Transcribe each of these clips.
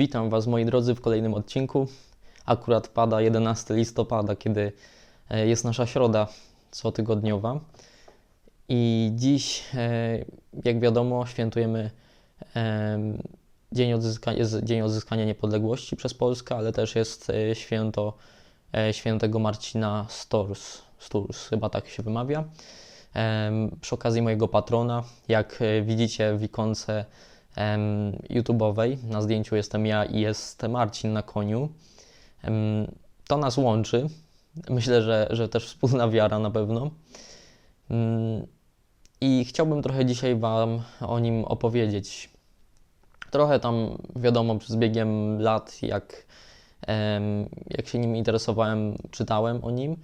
Witam Was moi drodzy w kolejnym odcinku. Akurat pada 11 listopada, kiedy e, jest nasza środa cotygodniowa. I dziś, e, jak wiadomo, świętujemy em, Dzień Odzyskania, Dzień Odzyskania Niepodległości przez Polskę, ale też jest e, święto e, świętego Marcina Stors, Sturs, chyba tak się wymawia. Przy okazji mojego patrona, jak e, widzicie w ikonce YouTube'owej, na zdjęciu jestem ja i jest Marcin na koniu. To nas łączy. Myślę, że, że też wspólna wiara na pewno. I chciałbym trochę dzisiaj Wam o nim opowiedzieć. Trochę tam, wiadomo, z biegiem lat, jak, jak się nim interesowałem, czytałem o nim,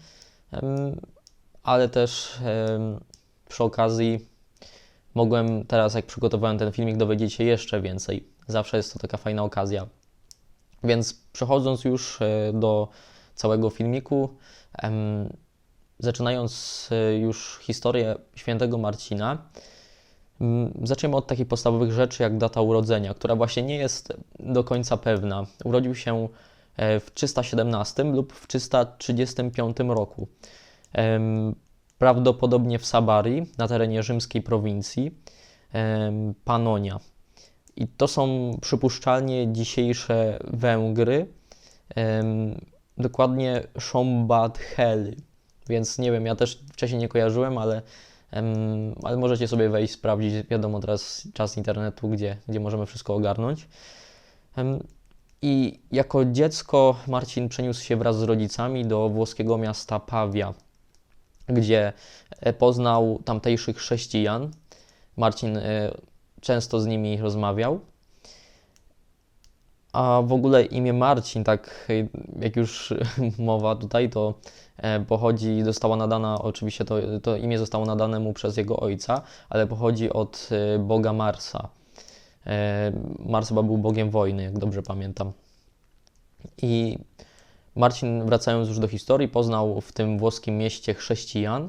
ale też przy okazji mogłem teraz, jak przygotowałem ten filmik, dowiedzieć się jeszcze więcej. Zawsze jest to taka fajna okazja. Więc przechodząc już e, do całego filmiku, zaczynając e, już historię świętego Marcina, zaczniemy od takich podstawowych rzeczy jak data urodzenia, która właśnie nie jest do końca pewna. Urodził się e, w 317 lub w 335 roku. Prawdopodobnie w Sabarii, na terenie rzymskiej prowincji Panonia. I to są przypuszczalnie dzisiejsze Węgry, dokładnie Szombathely. Więc nie wiem, ja też wcześniej nie kojarzyłem, ale, ale możecie sobie wejść, sprawdzić. Wiadomo, teraz czas internetu, gdzie, gdzie możemy wszystko ogarnąć. I jako dziecko Marcin przeniósł się wraz z rodzicami do włoskiego miasta Pawia, gdzie e, poznał tamtejszych chrześcijan. Marcin e, często z nimi rozmawiał. A w ogóle imię Marcin, tak jak już mowa tutaj, to e, pochodzi, została nadana, oczywiście to, to imię zostało nadane mu przez jego ojca, ale pochodzi od boga Marsa. Mars chyba był bogiem wojny, jak dobrze pamiętam. I Marcin, wracając już do historii, poznał w tym włoskim mieście chrześcijan,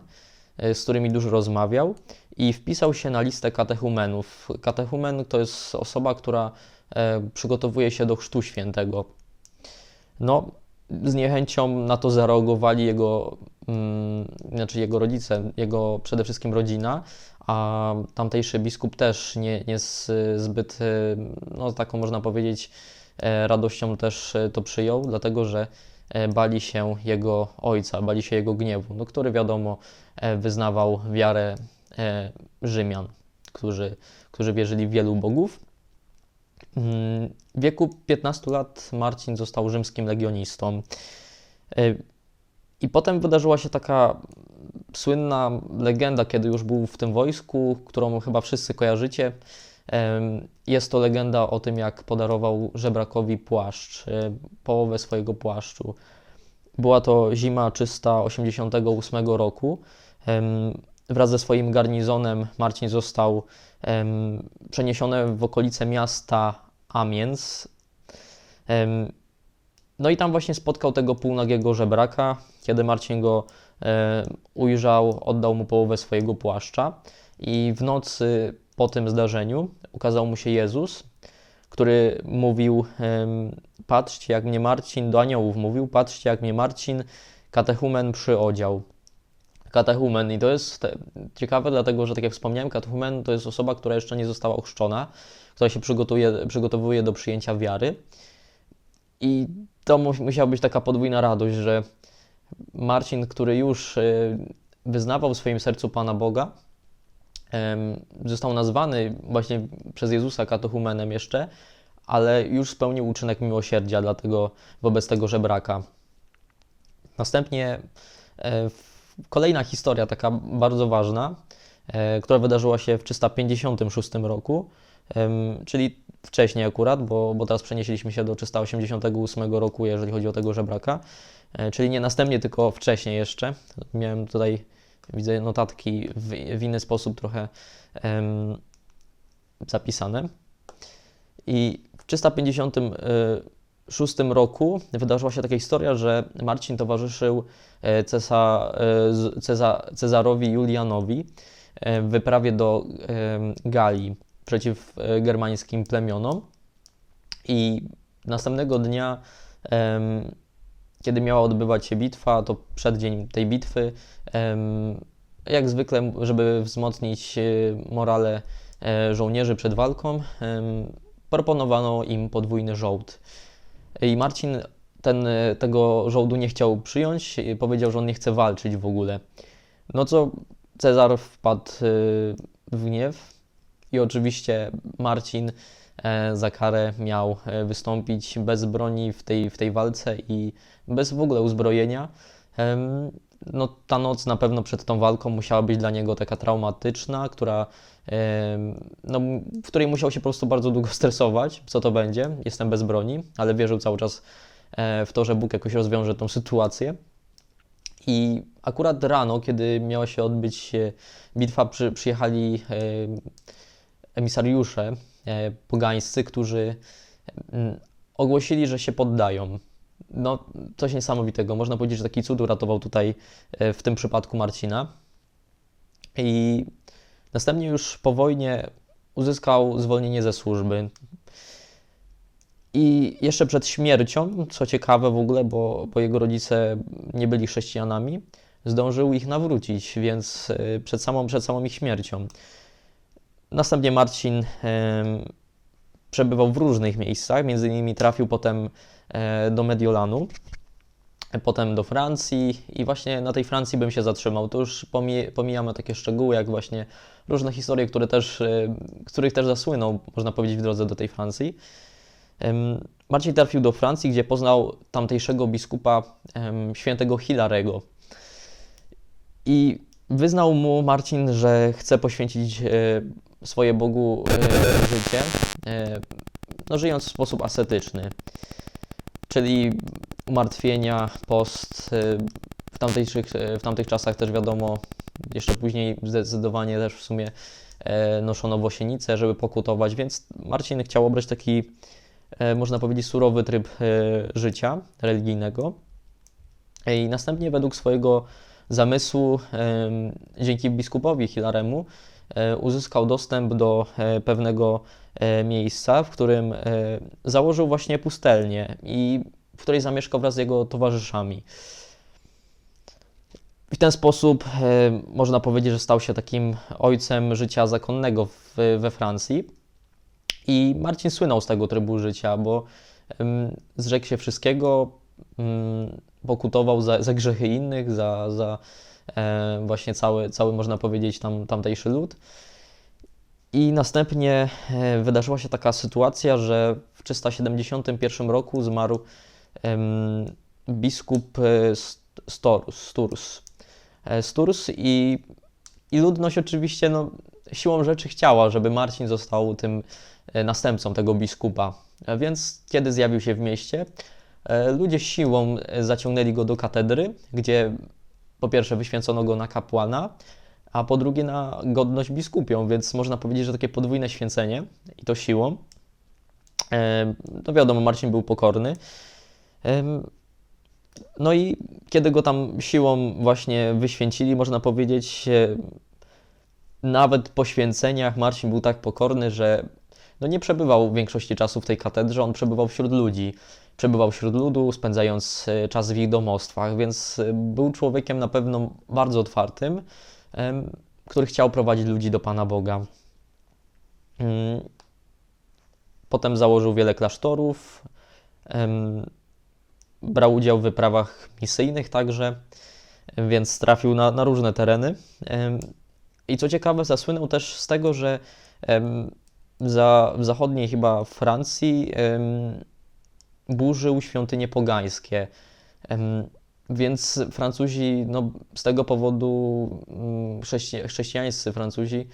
e, z którymi dużo rozmawiał i wpisał się na listę katechumenów. Katechumen to jest osoba, która e, przygotowuje się do chrztu świętego. No, z niechęcią na to zareagowali jego, mm, znaczy jego rodzice, jego przede wszystkim rodzina, a tamtejszy biskup też nie, nie z, zbyt, e, no taką można powiedzieć, radością też to przyjął, dlatego że bali się jego ojca, bali się jego gniewu, no, który wiadomo e, wyznawał wiarę e, Rzymian, którzy, którzy wierzyli w wielu bogów. Mm, W wieku 15 lat Marcin został rzymskim legionistą. E, I potem wydarzyła się taka słynna legenda, kiedy już był w tym wojsku, którą chyba wszyscy kojarzycie. Jest to legenda o tym, jak podarował żebrakowi płaszcz, e, połowę swojego płaszczu. Była to zima 388 roku. Em, Wraz ze swoim garnizonem Marcin został przeniesiony w okolice miasta Amiens. No i tam właśnie spotkał tego półnagiego żebraka. Kiedy Marcin go e, ujrzał, oddał mu połowę swojego płaszcza. I w nocy po tym zdarzeniu ukazał mu się Jezus, który mówił: Patrzcie, jak mnie Marcin, do aniołów mówił: Patrzcie, jak mnie Marcin, katechumen przyodział. Katechumen, i to jest ciekawe, dlatego że, tak jak wspomniałem, katechumen to jest osoba, która jeszcze nie została ochrzczona, która się przygotowuje do przyjęcia wiary. I to mu- musiała być taka podwójna radość, że Marcin, który już y, wyznawał w swoim sercu Pana Boga, został nazwany właśnie przez Jezusa katechumenem jeszcze, ale już spełnił uczynek miłosierdzia dlatego wobec tego żebraka. Następnie e, kolejna historia, taka bardzo ważna, e, która wydarzyła się w 356 roku, czyli wcześniej akurat, bo, bo teraz przenieśliśmy się do 388 roku, jeżeli chodzi o tego żebraka, e, czyli nie następnie, tylko wcześniej jeszcze. Miałem tutaj, widzę, notatki w, w inny sposób trochę em, zapisane. I w 356 roku wydarzyła się taka historia, że Marcin towarzyszył e, Cesa, e, Ceza, Cezarowi Julianowi e, w wyprawie do Galii przeciw e, germańskim plemionom. I następnego dnia, em, kiedy miała odbywać się bitwa, to przeddzień tej bitwy, jak zwykle, żeby wzmocnić e, morale e, żołnierzy przed walką, proponowano im podwójny żołd. I Marcin ten, e, tego żołdu nie chciał przyjąć, powiedział, że on nie chce walczyć w ogóle. No co Cezar wpadł w gniew i oczywiście Marcin e, za karę miał e, wystąpić bez broni w tej, w tej walce i bez w ogóle uzbrojenia. No, ta noc na pewno przed tą walką musiała być dla niego taka traumatyczna, która, no, w której musiał się po prostu bardzo długo stresować, co to będzie. Jestem bez broni, ale wierzył cały czas e, w to, że Bóg jakoś rozwiąże tą sytuację. I akurat rano, kiedy miała się odbyć bitwa, przy, przyjechali emisariusze e, pogańscy, którzy ogłosili, że się poddają. No, coś niesamowitego. Można powiedzieć, że taki cud uratował tutaj e, w tym przypadku Marcina. I następnie już po wojnie uzyskał zwolnienie ze służby. I jeszcze przed śmiercią, co ciekawe w ogóle, bo, bo jego rodzice nie byli chrześcijanami, zdążył ich nawrócić, więc e, przed samą, przed samą ich śmiercią. Następnie Marcin przebywał w różnych miejscach, między innymi trafił potem e, do Mediolanu, potem do Francji i właśnie na tej Francji bym się zatrzymał. To już pomij, pomijamy takie szczegóły, jak właśnie różne historie, które też, e, których też zasłynął, można powiedzieć, w drodze do tej Francji. Marcin trafił do Francji, gdzie poznał tamtejszego biskupa świętego Hilarego. I wyznał mu Marcin, że chce poświęcić e, swoje Bogu e, życie, e, no, żyjąc w sposób ascetyczny, czyli umartwienia, post. e, W tamtejszych, e, w tamtych czasach też wiadomo, jeszcze później zdecydowanie też w sumie noszono włosienicę, żeby pokutować, więc Marcin chciał obrać taki, można powiedzieć, surowy tryb życia religijnego. I następnie według swojego zamysłu, dzięki biskupowi Hilaremu, uzyskał dostęp do e, pewnego e, miejsca, w którym e, założył właśnie pustelnię i w której zamieszkał wraz z jego towarzyszami. W ten sposób e, można powiedzieć, że stał się takim ojcem życia zakonnego w, we Francji. I Marcin słynął z tego trybu życia, bo zrzekł się wszystkiego, mm, pokutował za, za grzechy innych, za, za e, właśnie cały, cały, można powiedzieć, tam, tamtejszy lud. I następnie e, wydarzyła się taka sytuacja, że w 371 roku zmarł em, biskup e, St- Storus, Sturs. E, Sturs i, i ludność oczywiście no, siłą rzeczy chciała, żeby Marcin został tym e, następcą tego biskupa. E, Więc kiedy zjawił się w mieście, e, ludzie siłą e, zaciągnęli go do katedry, gdzie po pierwsze wyświęcono go na kapłana, a po drugie na godność biskupią, więc można powiedzieć, że takie podwójne święcenie i to siłą. No wiadomo, Marcin był pokorny. No i kiedy go tam siłą właśnie wyświęcili, można powiedzieć, nawet po święceniach Marcin był tak pokorny, że no nie przebywał większości czasu w tej katedrze, on przebywał wśród ludzi. Przebywał wśród ludu, spędzając e, czas w ich domostwach, więc e, był człowiekiem na pewno bardzo otwartym, który chciał prowadzić ludzi do Pana Boga. Mm. Potem założył wiele klasztorów, brał udział w wyprawach misyjnych także, więc trafił na, na różne tereny. I co ciekawe, zasłynął też z tego, że za, w zachodniej chyba Francji burzył świątynie pogańskie. Więc Francuzi, no, z tego powodu mm, chrześci- chrześcijańscy Francuzi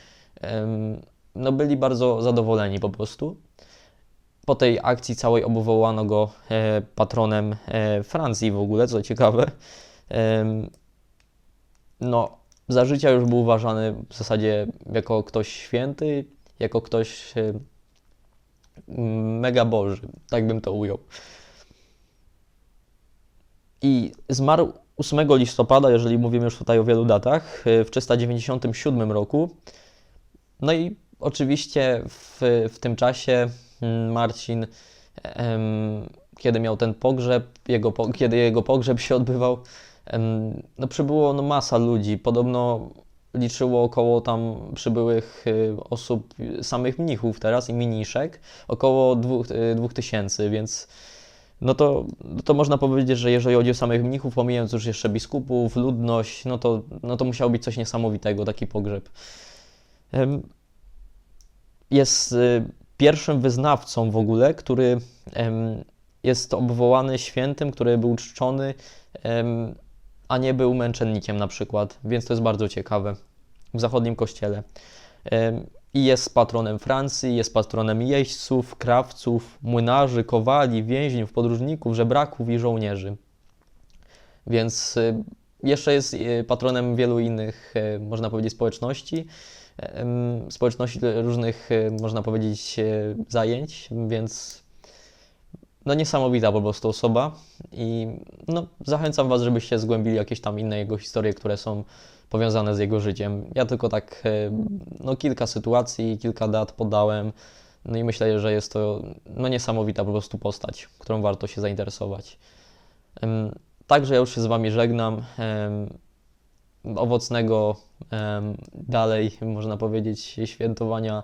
no, byli bardzo zadowoleni po prostu. Po tej akcji całej obwołano go e, patronem e, Francji w ogóle, co ciekawe. No, za życia już był uważany w zasadzie jako ktoś święty, jako ktoś e, mega boży, tak bym to ujął. I zmarł 8 listopada, jeżeli mówimy już tutaj o wielu datach, e, w 397 roku. No i oczywiście w, w tym czasie mm, Marcin em, kiedy miał ten pogrzeb, jego, kiedy jego pogrzeb się odbywał, em, no przybyło no, masa ludzi. Podobno liczyło około tam przybyłych y, osób, samych mnichów teraz i mniszek, około dwóch, y, dwóch tysięcy, więc no to, no to można powiedzieć, że jeżeli chodzi o samych mnichów, pomijając już jeszcze biskupów, ludność, no to, no to musiało być coś niesamowitego, taki pogrzeb. Jest y, pierwszym wyznawcą w ogóle, który jest obwołany świętym, który był czczony, a nie był męczennikiem na przykład, więc to jest bardzo ciekawe w zachodnim kościele. I jest patronem Francji, jest patronem jeźdźców, krawców, młynarzy, kowali, więźniów, podróżników, żebraków i żołnierzy. Więc jeszcze jest y, patronem wielu innych, y, można powiedzieć, społeczności, społeczności różnych, y, można powiedzieć, zajęć, więc no niesamowita po prostu osoba i no, zachęcam Was, żebyście zgłębili jakieś tam inne jego historie, które są powiązane z jego życiem. Ja tylko tak e, no, kilka sytuacji, kilka dat podałem, no i myślę, że jest to no, niesamowita po prostu postać, którą warto się zainteresować. Także ja już się z Wami żegnam. Owocnego dalej, można powiedzieć, świętowania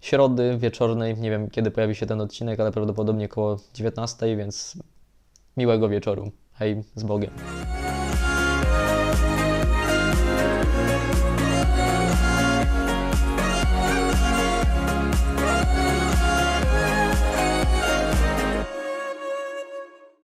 środy wieczornej. Nie wiem, kiedy pojawi się ten odcinek, ale prawdopodobnie koło 19, więc miłego wieczoru. Hej, z Bogiem.